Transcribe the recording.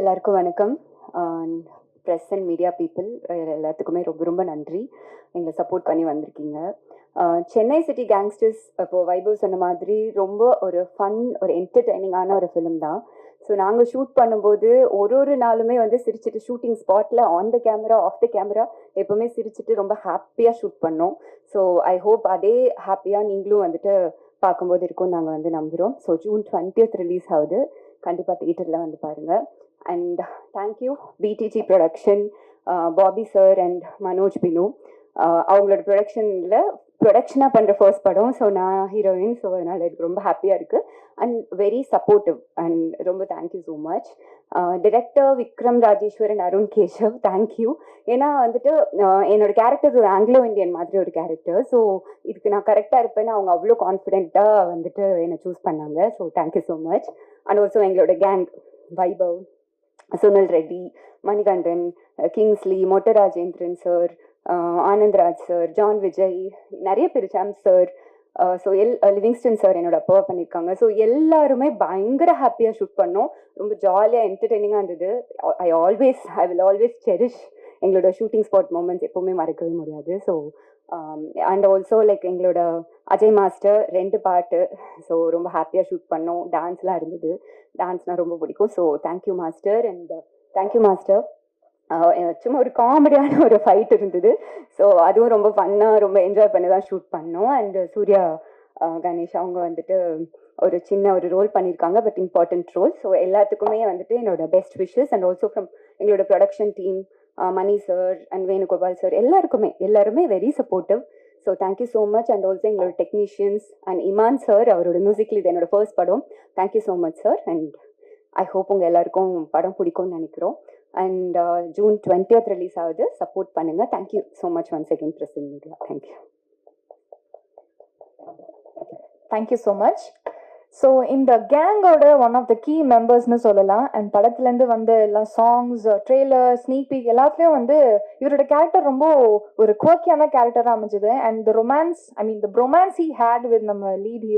எல்லாருக்கும் வணக்கம். Press and media people எல்லாத்துக்குமே ரொம்ப ரொம்ப நன்றி. எங்களை சப்போர்ட் பண்ணி வந்திருக்கீங்க. சென்னை சிட்டி கேங்ஸ்டர்ஸ் இப்போது வைபவ் சொன்ன மாதிரி ரொம்ப ஒரு ஃபன் ஒரு என்டர்டைனிங்கான ஒரு ஃபிலிம் தான். ஸோ நாங்கள் ஷூட் பண்ணும்போது ஒரு ஒரு நாளுமே வந்து சிரிச்சிட்டு ஷூட்டிங் ஸ்பாட்டில் on the camera off the camera எப்போவுமே சிரிச்சிட்டு ரொம்ப ஹாப்பியாக ஷூட் பண்ணோம். ஸோ ஐ ஹோப் அதே ஹாப்பியாக நீங்களும் வந்துட்டு பார்க்கும்போது இருக்கும் நாங்கள் வந்து நம்புகிறோம் ஸோ ஜூன் டுவெண்ட்டியத் ரிலீஸ் ஆகுது. கண்டிப்பாக தியேட்டரில் வந்து பாருங்கள் and thank you P T G production Bobby sir and Manoj Binu அவங்களோட ப்ரொடக்ஷனில் ப்ரொடக்ஷனாக பண்ணுற ஃபர்ஸ்ட் படம் ஸோ நான் ஹீரோயின் ஸோ அதனால் எனக்கு ரொம்ப ஹாப்பியாக இருக்குது அண்ட் வெரி சப்போர்ட்டிவ் அண்ட் ரொம்ப thank you so much director Vikram Rajeswaran Arun Keshav thank you ஏன்னா வந்துட்டு uh, என்னோட கேரக்டர் ஒரு ஆங்கிலோ இந்தியன் மாதிரி ஒரு கேரக்டர் ஸோ இதுக்கு நான் கரெக்டாக இருப்பேன்னு அவங்க அவ்வளோ கான்ஃபிடென்ட்டாக வந்துட்டு என்னை சூஸ் பண்ணாங்க. So thank you so much and also எங்களோட gang Vaibhav Sunil Reddy Manikandan Kingsley Motta Rajendran sir Anandraj sir John Vijay நிறைய பேர் jam sir so L Livingston sir என்னோட அப்பாவா பண்ணியிருக்காங்க ஸோ எல்லாருமே பயங்கர ஹாப்பியாக ஷூட் பண்ணோம். ரொம்ப ஜாலியாக என்டர்டெய்னிங்காக இருந்தது. I always I will always cherish எங்களோட ஷூட்டிங் ஸ்பாட் மூமெண்ட்ஸ் எப்போவுமே மறக்கவே முடியாது. ஸோ அண்ட் ஆல்சோ லைக் எங்களோட அஜய் மாஸ்டர் ரெண்டு பாட்டு ஸோ ரொம்ப ஹாப்பியாக ஷூட் பண்ணோம். டான்ஸ்லாம் இருந்தது. டான்ஸ்னால் ரொம்ப பிடிக்கும். So thank you master and thank you master சும்மா ஒரு காமெடியான ஒரு ஃபைட் இருந்தது. ஸோ அதுவும் ரொம்ப ஃபன்னாக ரொம்ப என்ஜாய் பண்ணி தான் ஷூட் பண்ணோம். And uh, Surya uh, Ganesh அவங்க வந்துட்டு ஒரு சின்ன ஒரு ரோல் பண்ணியிருக்காங்க பட் இம்பார்ட்டன்ட் ரோல் ஸோ எல்லாத்துக்குமே வந்துட்டு என்னோட best wishes and also from எங்களோட production team uh, Mani sir and Venugopal sir எல்லாருக்குமே எல்லாருமே very supportive so thank you so much and also எங்களோட டெக்னீஷியன்ஸ் அண்ட் இமான் சார் அவரோட மியூசிக்கில் இது என்னோட ஃபர்ஸ்ட் படம். Thank you so much sir and I hope உங்கள் எல்லாருக்கும் படம் பிடிக்கும்னு நினைக்கிறோம். அண்ட் ஜூன் டுவெண்ட்டியத் ரிலீஸ் ஆகுது. சப்போர்ட் பண்ணுங்கள் thank you so much one second press and media thank you thank you so much so இந்த கேங்கோட ஒன் ஆஃப் த கீ மெம்பர்ஸ்னு சொல்லலாம். அண்ட் படத்துலேருந்து வந்து எல்லா சாங்ஸ் ட்ரெய்லர் ஸ்னீப்பி எல்லாத்துலேயும் வந்து இவரோட கேரக்டர் ரொம்ப ஒரு குவக்கியான கேரக்டராக அமைஞ்சது. And the romance I mean the romance he had with நம்ம லீட் ஹீரோ